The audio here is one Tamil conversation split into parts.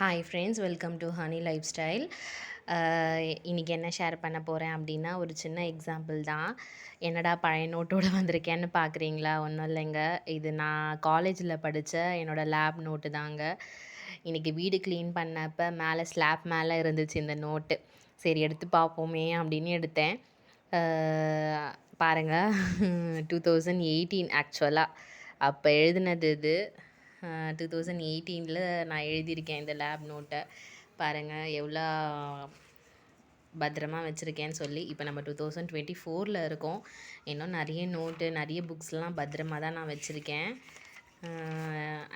Hi friends welcome to honey life style இன்றைக்கி என்ன ஷேர் பண்ண போகிறேன் அப்படின்னா ஒரு சின்ன எக்ஸாம்பிள் தான். என்னடா பழைய நோட்டோடு வந்திருக்கேன்னு பார்க்குறீங்களா ஒன்றும் இல்லைங்க. இது நான் காலேஜில் படித்த என்னோடய லேப் நோட்டு தாங்க. இன்றைக்கி வீடு க்ளீன் பண்ணப்போ மேலே ஸ்லாப் மேலே இருந்துச்சு இந்த நோட்டு சரி எடுத்து பார்ப்போமே அப்படின்னு எடுத்தேன். பாருங்கள் டூ தௌசண்ட் எயிட்டீன் ஆக்சுவலாக அப்போ எழுதினது இது. டூ தௌசண்ட் எயிட்டீனில் நான் எழுதியிருக்கேன் இந்த லேப் நோட்டை பாருங்கள் எவ்வளோ பத்திரமா வச்சுருக்கேன்னு சொல்லி. இப்போ நம்ம டூ தௌசண்ட் டுவெண்ட்டி ஃபோரில் இருக்கோம். இன்னும் நிறைய நோட்டு நிறைய புக்ஸ்லாம் பத்திரமா தான் நான் வச்சுருக்கேன்.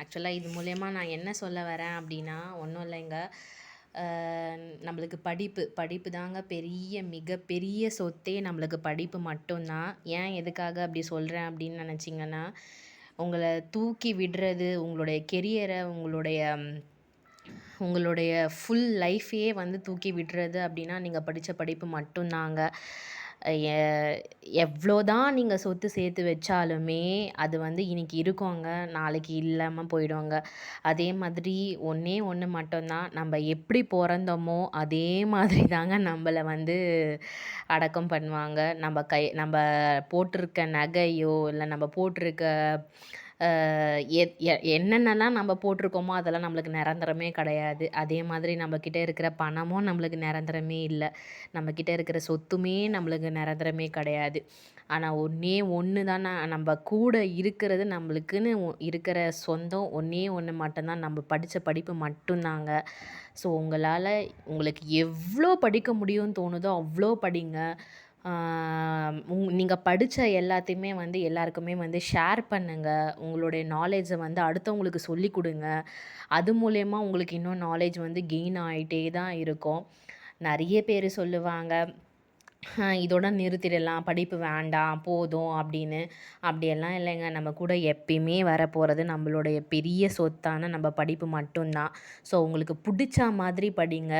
ஆக்சுவலாக இது மூலயமா நான் என்ன சொல்ல வரேன் அப்படின்னா ஒன்றும் இல்லைங்க. நம்மளுக்கு படிப்பு படிப்பு தாங்க பெரிய மிகப்பெரிய சொத்தே நம்மளுக்கு படிப்பு மட்டும்தான். ஏன் எதுக்காக அப்படி சொல்கிறேன் அப்படின்னு நினச்சிங்கன்னா உங்களை தூக்கி விடுறது உங்களுடைய கெரியரை உங்களுடைய உங்களுடைய ஃபுல் லைஃப்பையே வந்து தூக்கி விடுறது அப்படின்னா நீங்கள் படித்த படிப்பு மட்டும்தாங்க. எவ்வளோ தான் நீங்கள் சொத்து சேர்த்து வச்சாலுமே அது வந்து இன்றைக்கி இருக்கோங்க நாளைக்கு இல்லாமல் போயிடுவாங்க அதே மாதிரி ஒன்றே ஒன்று மட்டும்தான். நம்ம எப்படி பிறந்தோமோ அதே மாதிரி தாங்க நம்மளை வந்து அடக்கம் பண்ணுவாங்க. நம்ம கை நம்ம போட்டிருக்க நகையோ இல்லை நம்ம போட்டிருக்க என்னென்னலாம் நம்ம போட்டிருக்கோமோ அதெல்லாம் நம்மளுக்கு நிரந்தரமே கிடையாது. அதே மாதிரி நம்மக்கிட்ட இருக்கிற பணமும் நம்மளுக்கு நிரந்தரமே இல்லை. நம்மக்கிட்ட இருக்கிற சொத்துமே நம்மளுக்கு நிரந்தரமே கிடையாது. ஆனால் ஒன்றே ஒன்று தான் நம்ம கூட இருக்கிறது நம்மளுக்குன்னு இருக்கிற சொந்தம் ஒன்றே ஒன்று மட்டும்தான். நம்ம படித்த படிப்பு மட்டும்தாங்க. ஸோ உங்களால் உங்களுக்கு எவ்வளோ படிக்க முடியும்னு தோணுதோ அவ்வளோ படிங்க. உங் நீங்கள் படித்த எல்லாத்தையுமே வந்து எல்லாருக்குமே வந்து ஷேர் பண்ணுங்கள் உங்களுடைய நாலேஜை வந்து அடுத்தவங்களுக்கு சொல்லி கொடுங்க. அது மூலயமா உங்களுக்கு இன்னும் நாலேஜ் வந்து கெயின் ஆகிட்டே தான் இருக்கும். நிறைய பேர் சொல்லுவாங்க இதோட நிறுத்திடலாம். படிப்பு வேண்டாம். போதும். அப்படின்னு. அப்படியெல்லாம் இல்லைங்க. நம்ம கூட எப்பயுமே வரப்போகிறது நம்மளுடைய பெரிய சொத்தான நம்ம படிப்பு மட்டும்தான். ஸோ உங்களுக்கு பிடிச்ச மாதிரி படிங்க.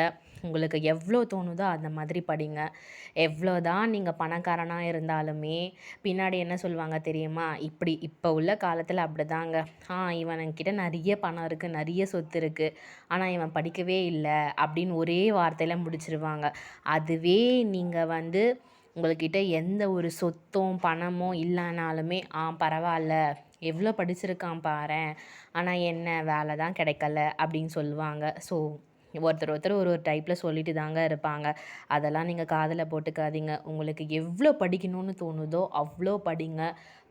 உங்களுக்கு எவ்வளோ தோணுதோ அந்த மாதிரி படிங்க. எவ்வளோ தான் நீங்கள் பணக்காரனாக இருந்தாலுமே பின்னாடி என்ன சொல்லுவாங்க தெரியுமா? இப்படி இப்போ உள்ள காலத்தில் அப்படி தாங்க ஆ இவன்கிட்ட நிறைய பணம் இருக்குது நிறைய சொத்து இருக்குது ஆனால் இவன் படிக்கவே இல்லை அப்படின்னு ஒரே வார்த்தையில் முடிச்சிருவாங்க. அதுவே நீங்கள் வந்து உங்கள்கிட்ட எந்த ஒரு சொத்தும் பணமும் இல்லைனாலுமே ஆ பரவாயில்ல. எவ்வளோ படிச்சிருக்கான் பாரேன். ஆனால் என்ன வேலை தான் கிடைக்கல அப்படின்னு சொல்லுவாங்க. ஸோ ஒருத்தர் ஒருத்தர் ஒரு ஒரு டைப்பில் சொல்லிட்டு தாங்க இருப்பாங்க. அதெல்லாம் நீங்கள் காதில் போட்டுக்காதீங்க. உங்களுக்கு எவ்வளோ படிக்கணும்னு தோணுதோ அவ்வளோ படிங்க.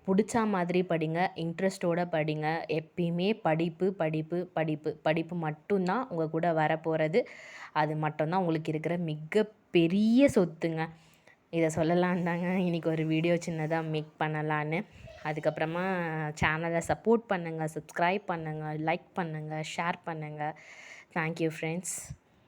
பிடிச்சா மாதிரி படிங்க. இன்ட்ரெஸ்ட்டோடு படிங்க. எப்பயுமே படிப்பு படிப்பு படிப்பு படிப்பு மட்டும்தான் உங்கள் கூட வரப்போகிறது அது மட்டும்தான் உங்களுக்கு இருக்கிற மிகப்பெரிய சொத்துங்க. இதை சொல்லலான் தாங்க இன்றைக்கி ஒரு வீடியோ சின்னதாக மேக் பண்ணலான்னு. அதுக்கப்புறமா சேனலை சப்போர்ட் பண்ணுங்கள் சப்ஸ்கிரைப் பண்ணுங்கள் லைக் பண்ணுங்கள் ஷேர் பண்ணுங்கள் தேங்க்யூ ஃப்ரெண்ட்ஸ்